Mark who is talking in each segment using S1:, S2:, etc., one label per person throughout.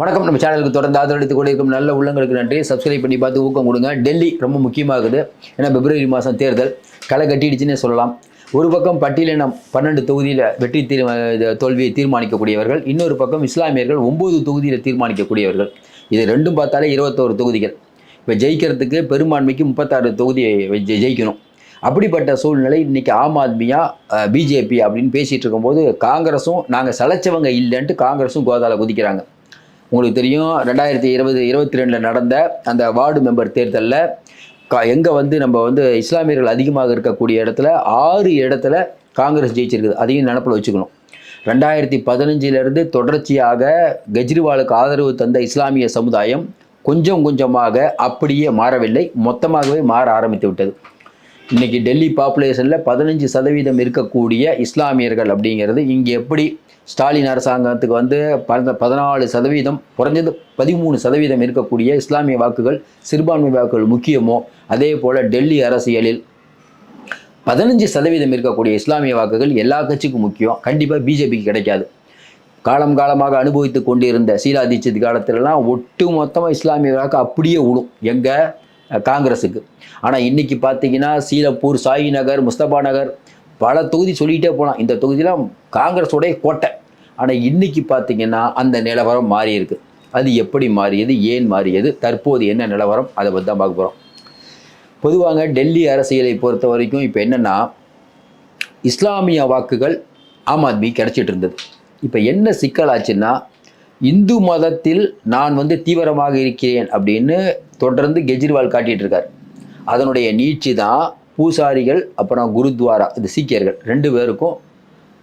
S1: வணக்கம். நம்ம சேனலுக்கு தொடர்ந்து ஆதரவளித்து கொண்டிருக்கும் நல்ல உள்ளங்களுக்கு நன்றி. சப்ஸ்கிரைப் பண்ணி பார்த்து ஊக்கம் கொடுங்க. டெல்லி ரொம்ப முக்கியமாகுது. ஏன்னா பிப்ரவரி மாதம் தேர்தல் களை கட்டிடுச்சுன்னே சொல்லலாம். ஒரு பக்கம் பட்டியலினம் பன்னெண்டு தொகுதியில் வெற்றி தீர்மா இது தோல்வியை தீர்மானிக்கக்கூடியவர்கள் இன்னொரு பக்கம் இஸ்லாமியர்கள் ஒம்பது தொகுதியில் தீர்மானிக்கக்கூடியவர்கள். இது ரெண்டும் பார்த்தாலே இருபத்தோரு தொகுதிகள். இப்போ ஜெயிக்கிறதுக்கு பெரும்பான்மைக்கு முப்பத்தாறு தொகுதியை ஜெயிக்கணும். அப்படிப்பட்ட சூழ்நிலை இன்றைக்கி ஆம் ஆத்மியா பிஜேபி அப்படின்னு பேசிகிட்டு இருக்கும்போது காங்கிரஸும் நாங்கள் சலைச்சவங்க இல்லைன்ட்டு காங்கிரஸும் கோதாவில் குதிக்கிறாங்க. உங்களுக்கு தெரியும் ரெண்டாயிரத்தி இருபது இருபத்தி ரெண்டில் நடந்த அந்த வார்டு மெம்பர் தேர்தலில் கா எங்கே வந்து நம்ம வந்து இஸ்லாமியர்கள் அதிகமாக இருக்கக்கூடிய இடத்துல ஆறு இடத்துல காங்கிரஸ் ஜெயிச்சிருக்குது. அதையும் நினப்பில் வச்சுக்கணும். ரெண்டாயிரத்தி பதினஞ்சிலிருந்து தொடர்ச்சியாக கெஜ்ரிவாலுக்கு ஆதரவு தந்த இஸ்லாமிய சமுதாயம் கொஞ்சம் கொஞ்சமாக அப்படியே மாறவில்லை. மொத்தமாகவே மாற ஆரம்பித்து விட்டது. இன்றைக்கி டெல்லி பாப்புலேஷனில் பதினஞ்சு சதவீதம் இருக்கக்கூடிய இஸ்லாமியர்கள் அப்படிங்கிறது இங்கே எப்படி ஸ்டாலின் அரசாங்கத்துக்கு வந்து பத பதினாலு சதவீதம் குறைஞ்சது பதிமூணு சதவீதம் இருக்கக்கூடிய இஸ்லாமிய வாக்குகள் சிறுபான்மை வாக்குகள் முக்கியமோ? அதே போல் டெல்லி அரசியலில் பதினஞ்சு சதவீதம் இருக்கக்கூடிய இஸ்லாமிய வாக்குகள் எல்லா கட்சிக்கும் முக்கியம். கண்டிப்பாக பிஜேபிக்கு கிடைக்காது. காலம் காலமாக அனுபவித்து கொண்டிருந்த சீலா தீட்சித் காலத்திலலாம் ஒட்டு மொத்தமாக இஸ்லாமிய வாக்கு அப்படியே விடும் எங்கே? காங்கிரஸுக்கு. ஆனால் இன்னைக்கு பார்த்தீங்கன்னா சீலப்பூர் சாயி நகர் முஸ்தபா நகர் பல தொகுதி சொல்லிகிட்டே போகலாம் இந்த தொகுதியெலாம் காங்கிரஸோடைய கோட்டை. ஆனால் இன்னைக்கு பார்த்தீங்கன்னா அந்த நிலவரம் மாறியிருக்கு. அது எப்படி மாறியது? ஏன் மாறியது? தற்போது என்ன நிலவரம்? அதை பற்றி தான் பார்க்க போகிறோம் பொதுவாக டெல்லி அரசியலை பொறுத்த வரைக்கும் இப்போ என்னென்னா இஸ்லாமிய வாக்குகள் ஆம் ஆத்மி கிடச்சிட்டு இருந்தது. இப்போ என்ன சிக்கலாச்சுன்னா இந்து மதத்தில் நான் வந்து தீவிரமாக இருக்கிறேன் அப்படின்னு தொடர்ந்து கெஜ்ரிவால் காட்டிகிட்டு இருக்கார் அதனுடைய நீட்சி தான் பூசாரிகள் அப்புறம் குருத்வாரா இந்த சீக்கியர்கள் ரெண்டு பேருக்கும்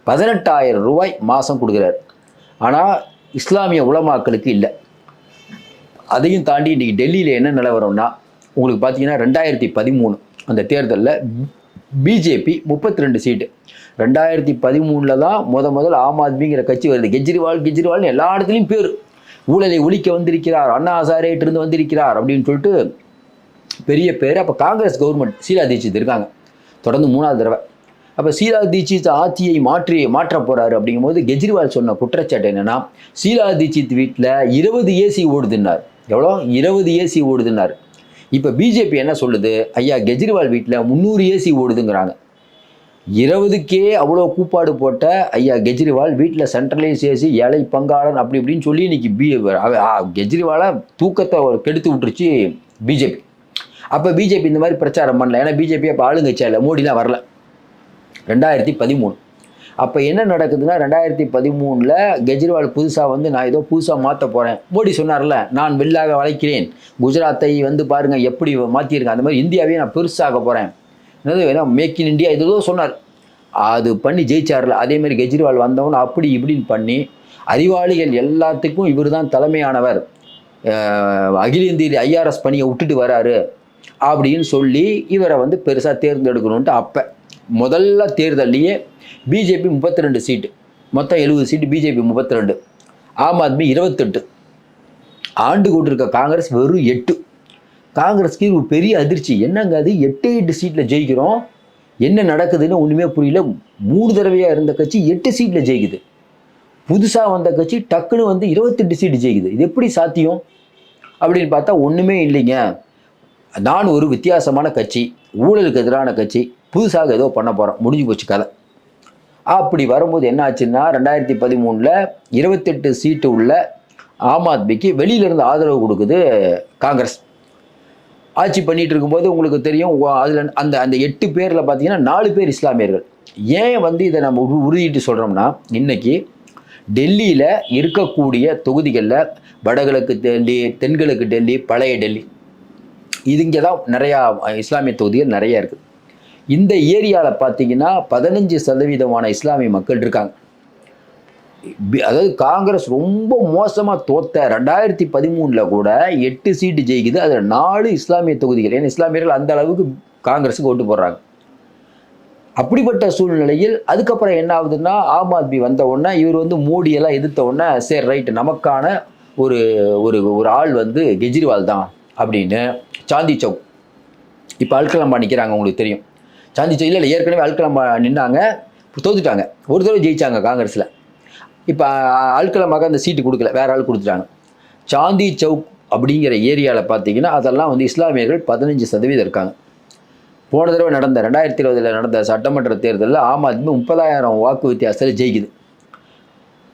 S1: பதினெட்டாயிரம் ரூபாய் மாதம் கொடுக்குறாரு. ஆனால் இஸ்லாமிய உலமாக்களுக்கு இல்லை. அதையும் தாண்டி இன்றைக்கி டெல்லியில் என்ன நிலவரம்னா உங்களுக்கு பார்த்தீங்கன்னா ரெண்டாயிரத்தி பதிமூணு அந்த தேர்தலில் பிஜேபி முப்பத்தி ரெண்டு சீட்டு. ரெண்டாயிரத்தி பதிமூணில் தான் முத முதல் ஆம் ஆத்மிங்கிற கட்சி வருது. கெஜ்ரிவால் கெஜ்ரிவால்னு எல்லா இடத்துலையும் பேர். ஊழலை ஒழிக்க வந்திருக்கிறார் அண்ணா ஹசாரேட்டிருந்து வந்திருக்கிறார் அப்படின்னு சொல்லிட்டு பெரிய பேர் அப்போ காங்கிரஸ் கவர்மெண்ட் சீலா தீட்சித் இருக்காங்க. தொடர்ந்து மூணாவது தடவை. அப்போ சீலா தீட்சித் ஆட்சியை மாற்றி மாற்ற போறாரு அப்படிங்கும்போது கெஜ்ரிவால் சொன்ன குற்றச்சாட்டு என்னன்னா சீலா தீட்சித் வீட்டில் இருபது ஏசி ஓடுதுன்னார். எவ்வளோ? இருபது ஏசி ஓடுதுன்னார். இப்போ பிஜேபி என்ன சொல்லுது? ஐயா கெஜ்ரிவால் வீட்டில் முந்நூறு ஏசி ஓடுதுங்கிறாங்க. இருபதுக்கே அவ்வளோ கூப்பாடு போட்ட ஐயா கெஜ்ரிவால் வீட்டில் சென்ட்ரலைஸ் ஏசி ஏழை பங்காளன் அப்படி இப்படின்னு சொல்லி இன்னைக்கு பி கெஜ்ரிவாலை தூக்கத்தை கெடுத்து விட்டுருச்சு பிஜேபி. அப்போ பிஜேபி இந்த மாதிரி பிரச்சாரம் பண்ணல. ஏன்னா பிஜேபி அப்போ ஆளுங்கட்சியா இல்லை மோடிலாம் வரல. ரெண்டாயிரத்தி பதிமூணு. அப்போ என்ன நடக்குதுன்னா ரெண்டாயிரத்தி பதிமூணில் கெஜ்ரிவால் புதுசாக வந்து நான் ஏதோ புதுசாக மாற்ற போகிறேன் மோடி சொன்னார்ல நான் வெள்ளாக வளைக்கிறேன். குஜராத்தை வந்து பாருங்கள் எப்படி மாற்றிருக்கேன் அந்த மாதிரி இந்தியாவையும் நான் பெருசாக போகிறேன் என்னது வேணா மேக் இன் இந்தியா ஏதோ சொன்னார். அது பண்ணி ஜெயிச்சார்ல. அதேமாரி கெஜ்ரிவால் வந்தவன் அப்படி இப்படின்னு பண்ணி அறிவாளிகள் எல்லாத்துக்கும் இவர் தான் தலைமையானவர் அகில இந்திய ஐஆர்எஸ் பணியை விட்டுட்டு வராரு அப்படின்னு சொல்லி இவரை வந்து பெருசாக தேர்ந்தெடுக்கணுன்ட்டு அப்போ. முதல்ல தேர்தல்லையே பிஜேபி முப்பத்தி ரெண்டு சீட்டு. மொத்தம் எழுபது சீட்டு பிஜேபி முப்பத்தி ரெண்டு ஆம் ஆத்மி இருபத்தெட்டு. ஆண்டு கொண்டிருக்க காங்கிரஸ் வெறும் எட்டு. காங்கிரஸ்க்கு ஒரு பெரிய அதிர்ச்சி. என்னங்க அது? எட்டு எட்டு சீட்டில் ஜெயிக்கிறோம். என்ன நடக்குதுன்னு ஒன்றுமே புரியல. மூணு தடவையாக இருந்த கட்சி எட்டு சீட்டில் ஜெயிக்குது. புதுசாக வந்த கட்சி டக்குன்னு வந்து இருபத்தெட்டு சீட்டு ஜெயிக்குது. இது எப்படி சாத்தியம்? அப்படின்னு பார்த்தா ஒன்றுமே இல்லைங்க. நான் ஒரு வித்தியாசமான கட்சி. ஊழலுக்கு எதிரான கட்சி. புதுசாக ஏதோ பண்ண போகிறோம் முடிஞ்சு போச்சு கதை. அப்படி வரும்போது என்ன ஆச்சுன்னா ரெண்டாயிரத்தி பதிமூணில் இருபத்தெட்டு சீட்டு உள்ள ஆம் ஆத்மிக்கு வெளியிலேருந்து ஆதரவு கொடுக்குது காங்கிரஸ். ஆட்சி பண்ணிட்டு இருக்கும்போது உங்களுக்கு தெரியும் அதில் அந்த அந்த எட்டு பேரில் பார்த்தீங்கன்னா நாலு பேர் இஸ்லாமியர்கள். ஏன் வந்து இதை நம்ம உறுதிட்டு சொல்கிறோம்னா இன்னைக்கு டெல்லியில் இருக்கக்கூடிய தொகுதிகளில் வடகிழக்கு டெல்லி தென்கிழக்கு டெல்லி பழைய டெல்லி இது இங்கே தான் நிறையா இஸ்லாமிய தொகுதிகள் நிறையா இருக்குது இந்த ஏரியாவில் பார்த்தீங்கன்னா பதினஞ்சு சதவீதமான இஸ்லாமிய மக்கள் இருக்காங்க. அதாவது காங்கிரஸ் ரொம்ப மோசமாக தோத்த ரெண்டாயிரத்தி பதிமூணில் கூட எட்டு சீட்டு ஜெயிக்குது. அதில் நாலு இஸ்லாமிய தொகுதிகள். ஏன்னா இஸ்லாமியர்கள் அந்த அளவுக்கு காங்கிரஸுக்கு ஓட்டு போடுறாங்க. அப்படிப்பட்ட சூழ்நிலையில் அதுக்கப்புறம் என்ன ஆகுதுன்னா ஆம் ஆத்மி வந்த உடனே இவர் வந்து மோடியெல்லாம் எதிர்த்த உடனே சரி ரைட்டு. நமக்கான ஒரு ஒரு ஒரு ஆள் வந்து கெஜ்ரிவால் தான் அப்படின்னு சாந்தி சௌக். இப்போ அல்கலம்பா நிற்கிறாங்க உங்களுக்கு தெரியும். சாந்தி சவுக் இல்லை இல்லை ஏற்கனவே அல்கலம்பா நின்னாங்க தோத்துட்டாங்க. ஒரு தடவை ஜெயிச்சாங்க காங்கிரஸில். இப்போ அல்கலமாக்கு அந்த சீட்டு கொடுக்கல. வேற ஆள் கொடுத்துட்டாங்க. சாந்தி சவுக் அப்படிங்கிற ஏரியாவில் பார்த்தீங்கன்னா அதெல்லாம் வந்து இஸ்லாமியர்கள் பதினஞ்சு சதவீதம் இருக்காங்க. போன தடவை நடந்த ரெண்டாயிரத்தி இருபதில் நடந்த சட்டமன்ற தேர்தலில் ஆம் ஆத்மி முப்பதாயிரம் வாக்கு வித்தியாசத்தில் ஜெயிக்குது.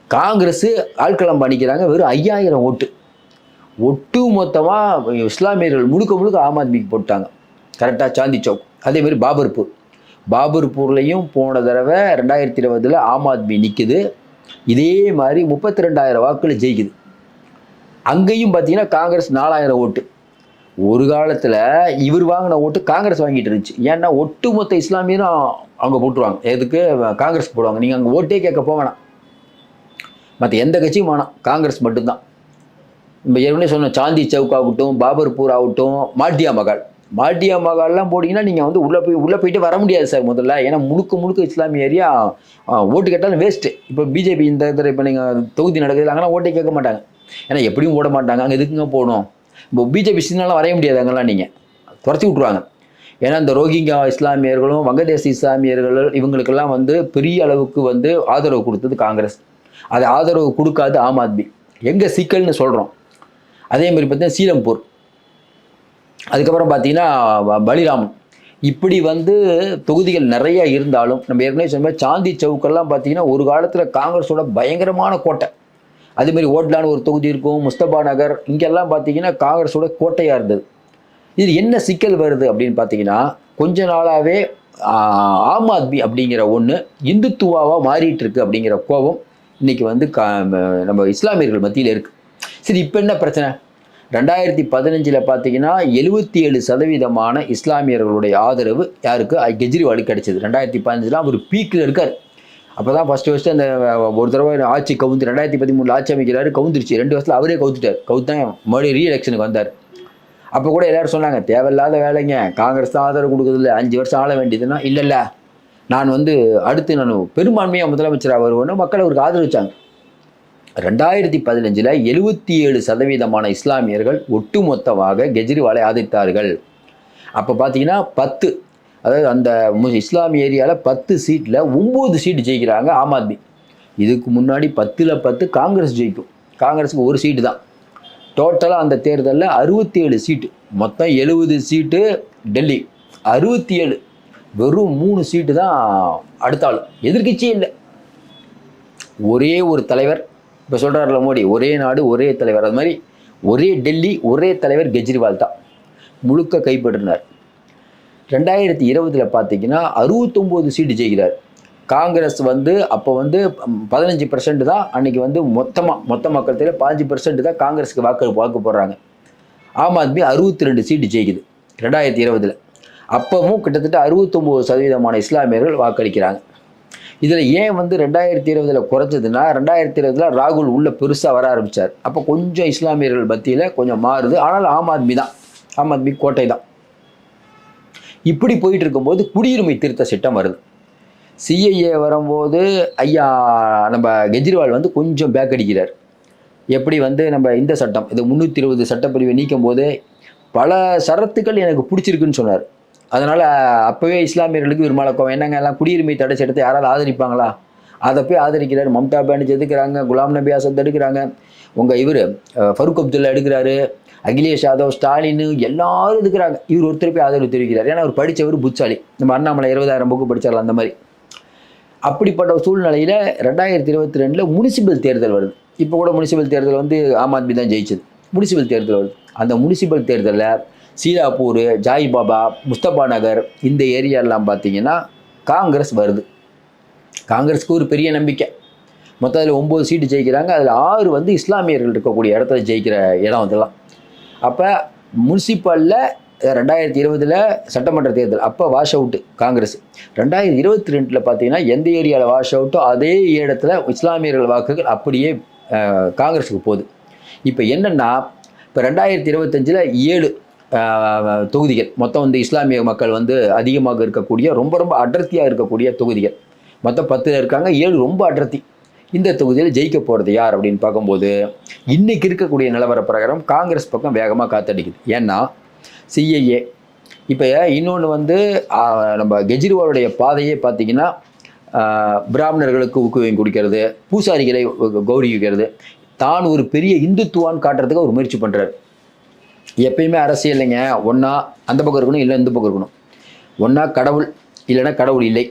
S1: காங்கிரஸ் ஆட்களம் பண்ணிக்கிறாங்க வெறும் ஐயாயிரம் ஓட்டு. ஒட்டு மொத்தமாக இஸ்லாமியர்கள் முழுக்க முழுக்க ஆம் ஆத்மிக்கு போட்டாங்க. கரெக்டாக சாந்தி சவுக். அதேமாரி பாபர்பூர். பாபர்பூர்லேயும் போன தடவை ரெண்டாயிரத்தி இருபதில் ஆம் ஆத்மி நிற்குது இதே மாதிரி முப்பத்தி ரெண்டாயிரம் வாக்கில் ஜெயிக்குது. அங்கேயும் பார்த்தீங்கன்னா காங்கிரஸ் நாலாயிரம் ஓட்டு. ஒரு காலத்தில் இவர் வாங்கின ஓட்டு காங்கிரஸ் வாங்கிட்டு இருந்துச்சு. ஏன்னா ஒட்டுமொத்த இஸ்லாமியரும் அவங்க போட்டுருவாங்க. எதுக்கு? காங்கிரஸ் போடுவாங்க. நீங்கள் அங்கே ஓட்டே கேட்க போவேணாம் மற்ற எந்த கட்சியும் வேணாம். காங்கிரஸ் மட்டும்தான். நம்ம ஏற்கனவே சொன்ன சாந்தி சவுக் ஆகட்டும் பாபர்பூர் ஆகட்டும் மாட்டியா மகால். மாட்டியா மகால்லாம் போட்டிங்கன்னா நீங்கள் வந்து உள்ளே போய் உள்ளே போயிட்டு வர முடியாது சார் முதல்ல. ஏன்னா முழுக்க முழுக்க இஸ்லாமிய ஏரியா ஓட்டு கேட்டாலும் வேஸ்ட்டு இப்போ பிஜேபி இந்த இதில் இப்போ நீங்கள் தொகுதி நடக்குது அங்கெல்லாம் ஓட்டே கேட்க மாட்டாங்க. ஏன்னா எப்படியும் ஓட மாட்டாங்க. அங்கே எதுக்குங்க போகணும்? இப்போ பிஜேபி சின்னலாம் வரைய முடியாது அங்கெல்லாம் நீங்கள் துரத்தி விட்ருவாங்க ஏன்னா இந்த ரோஹிங்கா இஸ்லாமியர்களும் வங்கதேச இஸ்லாமியர்கள் இவங்களுக்கெல்லாம் வந்து பெரிய அளவுக்கு வந்து ஆதரவு கொடுத்தது காங்கிரஸ். அது ஆதரவு கொடுக்காது ஆம் ஆத்மி. எங்கே சிக்கல்னு சொல்கிறோம் அதே மாதிரி பார்த்தீங்கன்னா சீலம்பூர். அதுக்கப்புறம் பார்த்தீங்கன்னா பலிராமன் இப்படி வந்து தொகுதிகள் நிறைய இருந்தாலும் நம்ம ஏற்கனவே சொன்ன சாந்தி சவுக்கெல்லாம் பார்த்தீங்கன்னா ஒரு காலத்தில் காங்கிரஸோட பயங்கரமான கோட்டை. அதேமாரி மாதிரி ஓட்லான்னு ஒரு தொகுதி இருக்கும் முஸ்தபா நகர் இங்கெல்லாம் பார்த்தீங்கன்னா காங்கிரஸோட கோட்டையாக இருந்தது. இது என்ன சிக்கல் வருது அப்படின்னு பார்த்தீங்கன்னா கொஞ்ச நாளாகவே ஆம் ஆத்மி அப்படிங்கிற ஒன்று இந்துத்துவாவாக மாறிட்டு இருக்கு அப்படிங்கிற கோபம் இன்னைக்கு வந்து நம்ம இஸ்லாமியர்கள் மத்தியில் இருக்குது சரி இப்போ என்ன பிரச்சனை? ரெண்டாயிரத்தி பதினஞ்சில் பார்த்தீங்கன்னா எழுபத்தி ஏழு சதவீதமான இஸ்லாமியர்களுடைய ஆதரவு யாருக்கு? கெஜ்ரிவாலுக்கு கிடைச்சது. ரெண்டாயிரத்தி பதினஞ்சில் அவர் பீக்கில் இருக்கார். அப்போ தான் ஃபஸ்ட்டு ஃபஸ்ட்டு அந்த ஒரு தடவை ஆட்சி கவுந்து ரெண்டாயிரத்தி பதிமூணில் ஆட்சி அமைக்கிறாரு கவுந்துருச்சு. ரெண்டு வருஷத்தில் அவரே கவுத்துட்டார். கவுத்தான் மறுபடியும் ரீஎலெக்ஷனுக்கு வந்தார். அப்போ கூட எல்லோரும் சொன்னாங்க தேவையில்லாத வேலைங்க. காங்கிரஸ் தான் ஆதரவு கொடுக்குறதில்ல. அஞ்சு வருஷம் ஆள வேண்டியதுன்னா இல்லை நான் வந்து அடுத்து நான் பெரும்பான்மையாக முதலமைச்சராக வருவேன்னு மக்கள் அவருக்கு ஆதரவிச்சாங்க ரெண்டாயிரத்தி பதினஞ்சில் எழுபத்தி ஏழு சதவீதமான இஸ்லாமியர்கள் ஒட்டுமொத்தமாக கெஜ்ரிவாலை ஆதரித்தார்கள். அப்போ பார்த்தீங்கன்னா பத்து அதாவது அந்த மு- இஸ்லாமிய ஏரியாவில் பத்து சீட்டில் ஒம்பது சீட்டு ஜெயிக்கிறாங்க ஆம் ஆத்மி. இதுக்கு முன்னாடி பத்தில் பத்து காங்கிரஸ் ஜெயிக்கும். காங்கிரஸுக்கு ஒரு சீட்டு தான். டோட்டலாக அந்த தேர்தலில் அறுபத்தி ஏழு சீட்டு. மொத்தம் எழுபது சீட்டு டெல்லி. அறுபத்தி ஏழு. வெறும் மூணு சீட்டு தான் அடுத்த எதிர்கட்சியே எதிர்க்கட்சியே இல்லை. ஒரே ஒரு தலைவர் இப்போ சொல்கிறார்ல மோடி ஒரே நாடு ஒரே தலைவர். அது மாதிரி ஒரே டெல்லி ஒரே தலைவர் கெஜ்ரிவால் தான். முழுக்க கைப்பற்றினார். ரெண்டாயிரத்தி இருபதில் பார்த்தீங்கன்னா அறுபத்தொம்போது சீட்டு ஜெயிக்கிறார். காங்கிரஸ் வந்து அப்போ வந்து பதினஞ்சு பர்சன்ட் தான் அன்னைக்கு வந்து மொத்தமாக மொத்த மக்கள்கிட்ட பதினஞ்சு பர்சன்ட் தான் காங்கிரஸுக்கு வாக்கு வாக்கு போடுறாங்க. ஆம் ஆத்மி அறுபத்தி ரெண்டு சீட்டு ஜெயிக்குது ரெண்டாயிரத்தி இருபதில். அப்பவும் கிட்டத்தட்ட அறுபத்தொம்போது சதவீதமான இஸ்லாமியர்கள் வாக்களிக்கிறாங்க. இதில் ஏன் வந்து ரெண்டாயிரத்தி இருபதில் குறைஞ்சதுன்னா ரெண்டாயிரத்தி இருபதில் ராகுல் உள்ள பெருசாக வர ஆரம்பித்தார் அப்போ கொஞ்சம் இஸ்லாமியர்கள் மத்தியில் கொஞ்சம் மாறுது. ஆனால் ஆம் ஆத்மி தான். ஆம் ஆத்மி கோட்டை தான். இப்படி போயிட்டு இருக்கும்போது குடியுரிமை திருத்த சட்டம் வருது. சிஐஏ வரும்போது ஐயா நம்ம கெஜ்ரிவால் வந்து கொஞ்சம் பேக் அடிக்கிறார். எப்படி வந்து நம்ம இந்த சட்டம் இது முந்நூற்றி இருபது சட்டப்பிரிவை நீக்கும் போது பல சரத்துக்கள் எனக்கு பிடிச்சிருக்குன்னு சொன்னார். அதனால் அப்போவே இஸ்லாமியர்களுக்கு ஒரு என்னங்க எல்லாம் குடியுரிமை தடை எடுத்து யாராவது ஆதரிப்பாங்களா? அதை போய் ஆதரிக்கிறார். மம்தா பானர்ஜி எதுக்குறாங்க? குலாம் நபி ஆசாத் எடுக்கிறாங்க. உங்கள் இவர் ஃபருக் அப்துல்லா எடுக்கிறாரு. அகிலேஷ் யாதவ் ஸ்டாலின் எல்லாரும் இருக்கிறாங்க இவர் ஒருத்தர் போய் ஆதரவு தெரிவிக்கிறார். ஏன்னா அவர் படித்தவர் புட்சாலி. நம்ம அண்ணாமலை இருபதாயிரம் புக்கு படிச்சார்ல அந்த மாதிரி. அப்படிப்பட்ட சூழ்நிலையில் ரெண்டாயிரத்தி இருபத்தி ரெண்டில் முனிசிபல் தேர்தல் வருது. இப்போ கூட முனிசிபல் தேர்தல் வந்து ஆம் ஆத்மி தான் ஜெயிச்சது. முனிசிபல் தேர்தல் வருது. அந்த முனிசிபல் தேர்தலில் சீதாப்பூர் ஜாய் பாபா முஸ்தபா நகர் இந்த ஏரியாலாம் பார்த்தீங்கன்னா காங்கிரஸ் வருது. காங்கிரஸுக்கு ஒரு பெரிய நம்பிக்கை. மொத்தம் அதில் ஒம்பது சீட்டு ஜெயிக்கிறாங்க. அதில் ஆறு வந்து இஸ்லாமியர்கள் இருக்கக்கூடிய இடத்துல ஜெயிக்கிற இடம் அதெல்லாம். அப்போ முனிசிபலில் ரெண்டாயிரத்தி இருபதில் சட்டமன்ற தேர்தல் அப்போ வாஷ் அவுட்டு காங்கிரஸ். ரெண்டாயிரத்தி இருபத்தி ரெண்டில் பார்த்தீங்கன்னா எந்த ஏரியாவில் வாஷ் அவுட்டோ அதே இடத்துல இஸ்லாமியர்கள் வாக்குகள் அப்படியே காங்கிரஸுக்கு போகுது. இப்போ என்னென்னா இப்போ ரெண்டாயிரத்தி இருபத்தஞ்சில் ஏழு தொகுதிகள். மொத்தம் வந்து இஸ்லாமிய மக்கள் வந்து அதிகமாக இருக்கக்கூடிய ரொம்ப ரொம்ப அடர்த்தியாக இருக்கக்கூடிய தொகுதிகள். மொத்தம் பத்தில் இருக்காங்க ஏழு ரொம்ப அடர்த்தி. இந்த தொகுதியில் ஜெயிக்க போகிறது யார் அப்படின்னு பார்க்கும்போது இன்றைக்கி இருக்கக்கூடிய நிலவர பிரகாரம் காங்கிரஸ் பக்கம் வேகமாக காத்தடிக்குது. ஏன்னா சிஐஏ. இப்போ இன்னொன்று வந்து நம்ம கெஜ்ரிவாலுடைய பாதையே பார்த்திங்கன்னா பிராமணர்களுக்கு ஊக்குவியம் கொடுக்கிறது பூசாரிகளை கௌரவிக்கிறது. தான் ஒரு பெரிய இந்துத்துவான்னு காட்டுறதுக்கு அவர் முயற்சி பண்ணுறாரு எப்பயுமே அரசியல்லைங்க ஒன்றா அந்த பக்கம் இருக்கணும் இல்லை இந்த பக்கம் இருக்கணும். ஒன்றா கடவுள் இல்லைன்னா கடவுள் இல்லை.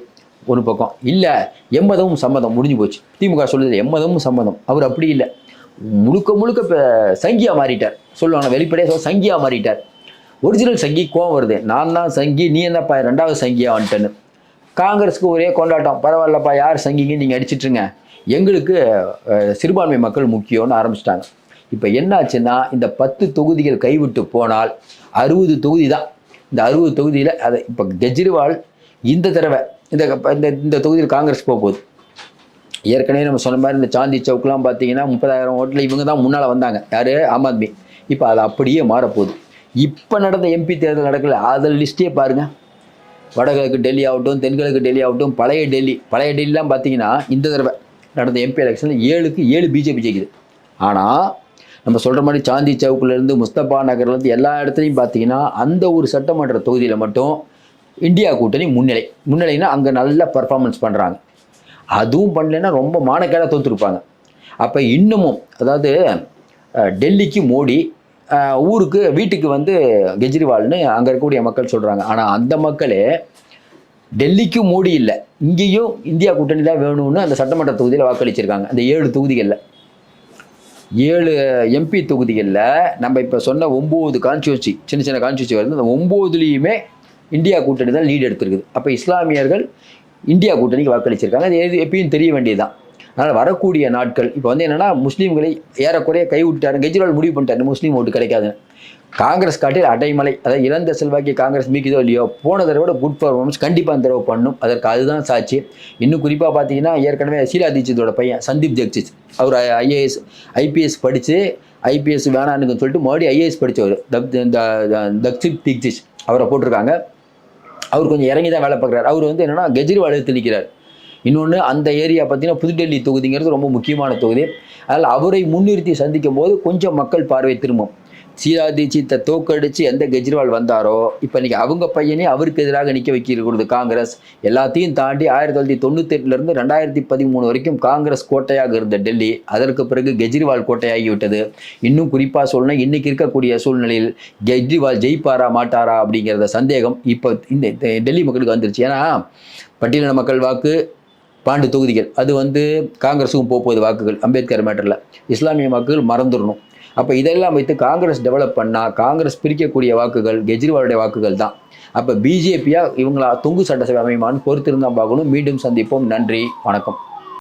S1: ஒரு பக்கம். இல்லை எம்மதமும் சம்மதம். முடிஞ்சு போச்சு. திமுக சொல்லுது எம்மதமும் சம்மதம். அவர் அப்படி இல்லை. முழுக்க முழுக்க இப்போ சங்கியா மாறிட்டார். சொல்லுவாங்க வெளிப்படையாக சொல்ல சங்கியா மாறிட்டார். ஒரிஜினல் சங்கி கோவம் வருது. நான் தான் சங்கி நீ என்னப்பா ரெண்டாவது சங்கியா வந்துட்டேன்னு காங்கிரஸுக்கு ஒரே கொண்டாட்டம். பரவாயில்லப்பா யார் சங்கிங்க நீங்கள் அடிச்சிட்ருங்க எங்களுக்கு சிறுபான்மை மக்கள் முக்கியம்னு ஆரம்பிச்சிட்டாங்க. இப்போ என்னாச்சுன்னா இந்த பத்து தொகுதிகள் கைவிட்டு போனால் அறுபது தொகுதி தான் இந்த அறுபது தொகுதியில் அதை இப்போ கெஜ்ரிவால் இந்த தடவை இந்த இந்த இந்த தொகுதியில் காங்கிரஸ் போக போகுது. ஏற்கனவே நம்ம சொன்ன மாதிரி இந்த சாந்தி சவுக்லாம் பார்த்தீங்கன்னா முப்பதாயிரம் ஓட்டில் இவங்க தான் முன்னால் வந்தாங்க. யார்? ஆம் ஆத்மி. இப்போ அது அப்படியே மாறப்போகுது. இப்போ நடந்த எம்பி தேர்தல் நடக்கல. அதில் லிஸ்ட்டே பாருங்கள் வடகிழக்கு டெல்லி ஆகட்டும் தென்கிழக்கு டெல்லி ஆகட்டும் பழைய டெல்லி. பழைய டெல்லிலாம் பார்த்தீங்கன்னா இந்த தடவை நடந்த எம்பி எலெக்ஷனில் ஏழுக்கு ஏழு பிஜேபி ஜெயிக்குது. ஆனால் நம்ம சொல்கிற மாதிரி சாந்தி சவுக்குலேருந்து முஸ்தபா நகர்லேருந்து எல்லா இடத்துலையும் பார்த்தீங்கன்னா அந்த ஒரு சட்டமன்ற தொகுதியில் மட்டும் இந்தியா கூட்டணி முன்னிலை. முன்னிலைன்னா அங்கே நல்ல பர்ஃபார்மன்ஸ் பண்ணுறாங்க அதுவும் பண்ணலைன்னா ரொம்ப மானக்கேடாக தோற்றுருப்பாங்க அப்போ இன்னமும் அதாவது டெல்லிக்கு மோடி ஊருக்கு வீட்டுக்கு வந்து கெஜ்ரிவால்னு அங்கே இருக்கக்கூடிய மக்கள் சொல்கிறாங்க ஆனால் அந்த மக்களே டெல்லிக்கும் மோடி இல்லை. இங்கேயும் இந்தியா கூட்டணி தான் வேணும்னு அந்த சட்டமன்ற தொகுதியில் வாக்களிச்சிருக்காங்க. அந்த ஏழு தொகுதிகளில். ஏழு எம்பி தொகுதிகளில் நம்ம இப்போ சொன்ன ஒம்பது கான்ஸ்டியூன்சி சின்ன சின்ன கான்ஸ்டியூன்சி வருது. அந்த ஒம்போதுலேயுமே இந்தியா கூட்டணி தான் லீடு எடுத்திருக்குது. அப்போ இஸ்லாமியர்கள் இந்தியா கூட்டணிக்கு வாக்களிச்சிருக்காங்க. அது எது எப்பயும் தெரிய வேண்டியதுதான். அதனால் வரக்கூடிய நாட்கள் இப்போ வந்து என்னென்னா முஸ்லீம்களை ஏறக்குறைய கைவிட்டாரு கெஜ்ரிவால் முடிவு பண்ணிட்டாரு முஸ்லீம் ஓட்டு கிடைக்காதுன்னு. காங்கிரஸ் காட்டில் அடைமலை அதாவது இழந்த செல்வாக்கி காங்கிரஸ் மீக்குதோ இல்லையோ போன தடவை குட் பர்ஃபார்மன்ஸ் கண்டிப்பாக அந்த தடவை பண்ணும். அதற்கு அதுதான் சாட்சி. இன்னும் குறிப்பாக பார்த்தீங்கன்னா ஏற்கனவே சீலா தீட்சித்தோட பையன் சந்தீப் தீட்சித் அவர் ஐஏஎஸ் ஐபிஎஸ் படித்து ஐபிஎஸ் வேணான்னு சொல்லிட்டு மறுபடியும் ஐஏஎஸ் படித்தவர் இந்த தக்ஷித் தீட்சித். அவரை போட்டிருக்காங்க. அவர் கொஞ்சம் இறங்கி தான் வேலை பார்க்குறாரு. அவர் வந்து என்னன்னா கெஜ்ரிவால் எடுத்து நிற்கிறார் இன்னொன்று அந்த ஏரியா பார்த்தீங்கன்னா புதுடெல்லி தொகுதிங்கிறது ரொம்ப முக்கியமான தொகுதி. அதனால் அவரை முன்னிறுத்தி சந்திக்கும் போது கொஞ்சம் மக்கள் பார்வை திரும்பும். சீதா தீட்சித்தை தோக்கடிச்சு எந்த கெஜ்ரிவால் வந்தாரோ இப்போ இன்னைக்கு அவங்க பையனே அவருக்கு எதிராக நிற்க வைக்கிறது காங்கிரஸ். எல்லாத்தையும் தாண்டி ஆயிரத்தி தொள்ளாயிரத்தி தொண்ணூத்தெட்டுலேருந்து ரெண்டாயிரத்தி பதிமூணு வரைக்கும் காங்கிரஸ் கோட்டையாக இருந்த டெல்லி அதற்கு பிறகு கெஜ்ரிவால் கோட்டையாகிவிட்டது. இன்னும் குறிப்பாக சொல்லணும் இன்னைக்கு இருக்கக்கூடிய சூழ்நிலையில் கெஜ்ரிவால் ஜெயிப்பாரா மாட்டாரா அப்படிங்கிறத சந்தேகம் இப்போ இந்த இந்த டெல்லி மக்களுக்கு வந்துருச்சு. ஏன்னா பட்டியலின மக்கள் வாக்கு பாண்டு தொகுதிகள். அது வந்து காங்கிரஸுக்கும் போகுது வாக்குகள் அம்பேத்கர் மேட்டரில். இஸ்லாமிய வாக்குகள் மறந்துடணும் அப்போ இதெல்லாம் வைத்து காங்கிரஸ் டெவலப் பண்ணால் காங்கிரஸ் பிரிக்கக்கூடிய வாக்குகள் கெஜ்ரிவாலுடைய வாக்குகள் தான். அப்போ பிஜேபியாக இவங்களா தொங்கு சட்டசபை அமையுமான்னு பொறுத்திருந்தா பார்க்கணும். மீண்டும் சந்திப்போம். நன்றி. வணக்கம்.